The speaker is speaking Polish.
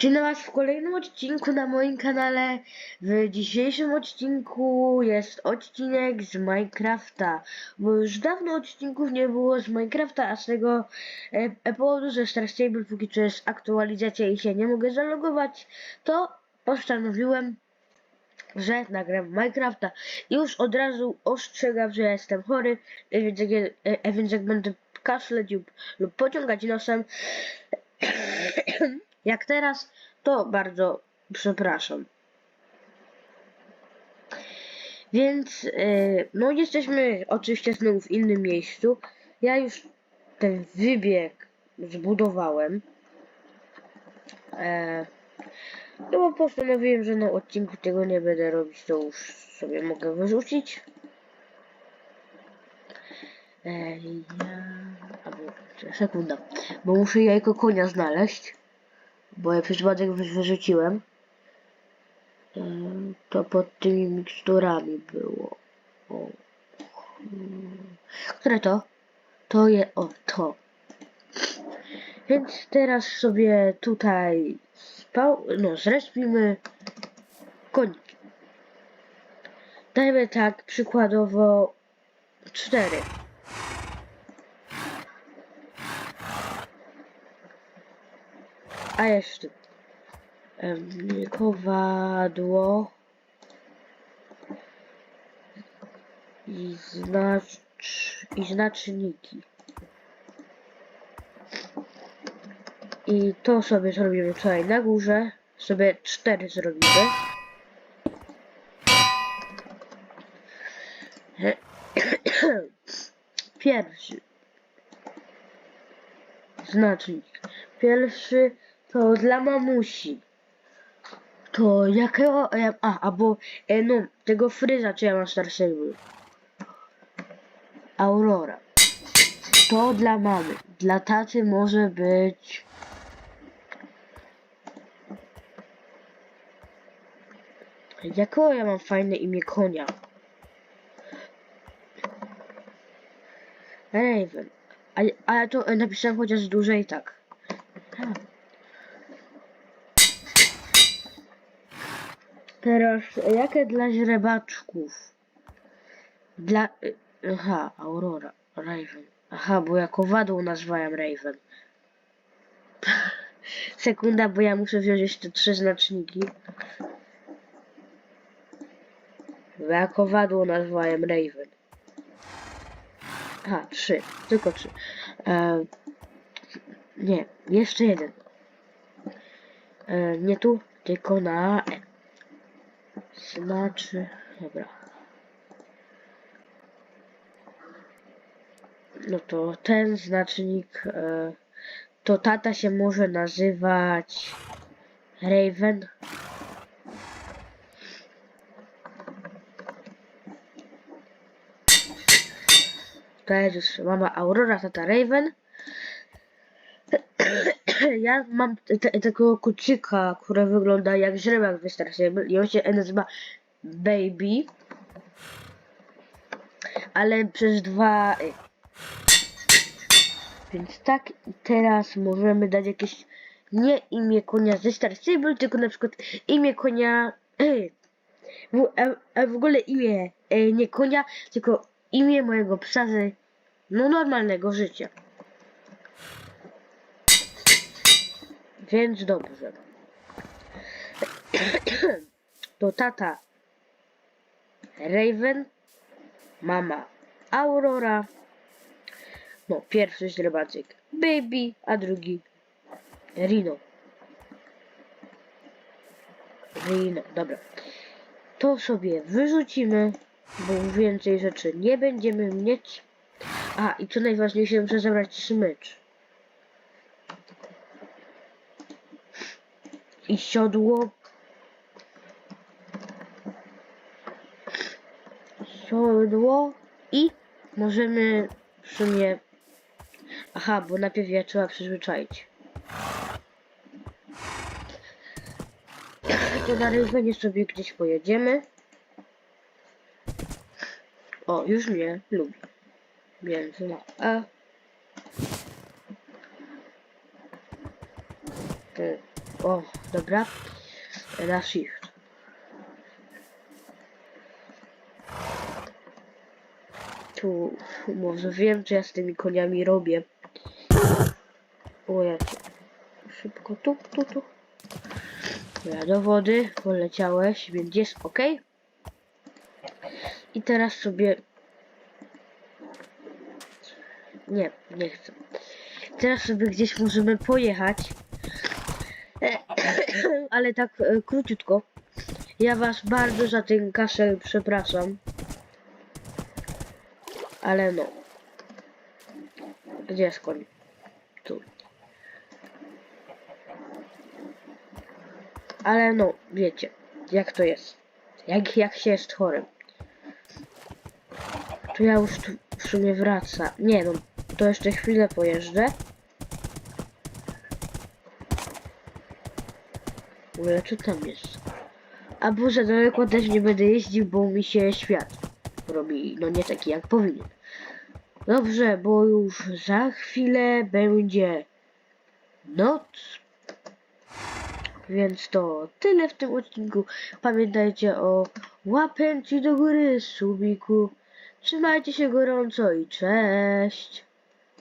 Dzień Was w kolejnym odcinku na moim kanale. W dzisiejszym odcinku jest odcinek z Minecrafta, bo już dawno odcinków nie było z Minecrafta, a z tego e, e, powodu, że Star Stable póki co jest aktualizacja i się nie mogę zalogować, to postanowiłem, że nagram Minecrafta. I już od razu ostrzegam, że jestem chory, więc jak, e, e, więc jak będę kaszleć lub, lub pociągać nosem, jak teraz, to bardzo przepraszam. Więc, e, no jesteśmy oczywiście znowu w innym miejscu. Ja już ten wybieg zbudowałem. E, no bo postanowiłem, że na odcinku tego nie będę robić, to już sobie mogę wyrzucić. E, ja... Sekunda, bo muszę jajko konia znaleźć bo ja przypadek wy- wyrzuciłem. To pod tymi miksturami było. O. Hmm. Które to? To je. O, to. Więc teraz sobie tutaj spał. No, zrespimy koniki. Dajmy tak przykładowo cztery. A jeszcze kowadło i znacz i znaczniki. I to sobie zrobimy tutaj na górze. Sobie cztery zrobimy. Pierwszy znacznik. Pierwszy to dla mamusi. To jakiego. e, A, albo. E, no, tego fryza, ja mam starszego. Aurora. To dla mamy. Dla taty może być. Jakiego ja mam fajne imię konia? Raven. A, a ja to e, napisałem chociaż dłużej tak. Teraz, jakie dla źrebaczków? Dla... Aha, Aurora, Raven. Aha, bo ja kowadło nazwałem Raven. Sekunda, bo ja muszę wziąć jeszcze trzy znaczniki. Bo ja kowadło nazwałem Raven. Aha, trzy. Tylko trzy. E, nie, jeszcze jeden. E, nie tu, tylko na E. Znaczy, dobra. No to ten znacznik, e, to tata się może nazywać Raven. Już mama Aurora, tata Raven. Ja mam te, te, tego kucika, który wygląda jak źrebak wystarczający i on się nazywa Baby. Ale przez dwa... y. Więc tak, teraz możemy dać jakieś nie imię konia ze Star Stable, tylko na przykład imię konia... W, a, a w ogóle imię y, nie konia, tylko imię mojego psa z no normalnego życia. Więc dobrze. To tata Raven, mama Aurora, no pierwszy źrebaczek Baby, a drugi Rino. Rino, dobra. To sobie wyrzucimy, bo więcej rzeczy nie będziemy mieć. A, i co najważniejsze, muszę zabrać smycz. I siodło. Siodło i możemy w sumie... Aha, bo najpierw je trzeba przyzwyczaić. To na rywanie sobie gdzieś pojedziemy. O, już mnie lubi. Więc no, a... Ty, O, Dobra. Na shift. Tu może wiem, co ja z tymi koniami robię. O ja. Szybko tu, tu, tu. Ja do wody poleciałeś, więc jest ok. I teraz sobie. Nie, nie chcę. Teraz sobie gdzieś możemy pojechać. Ale tak e, króciutko. Ja was bardzo za ten kaszel przepraszam. Ale no. Gdzie jest koń? Tu. Ale no, wiecie, jak to jest. Jak, jak się jest chorym. To ja już tu w sumie wraca. Nie no, to jeszcze chwilę pojeżdżę. Ogóle co tam jest? A bo za daleko też nie będę jeździł, bo mi się świat robi, no nie taki jak powinien. Dobrze, bo już za chwilę będzie noc. Więc to tyle w tym odcinku. Pamiętajcie o łapęci do góry, subiku. Trzymajcie się gorąco i cześć.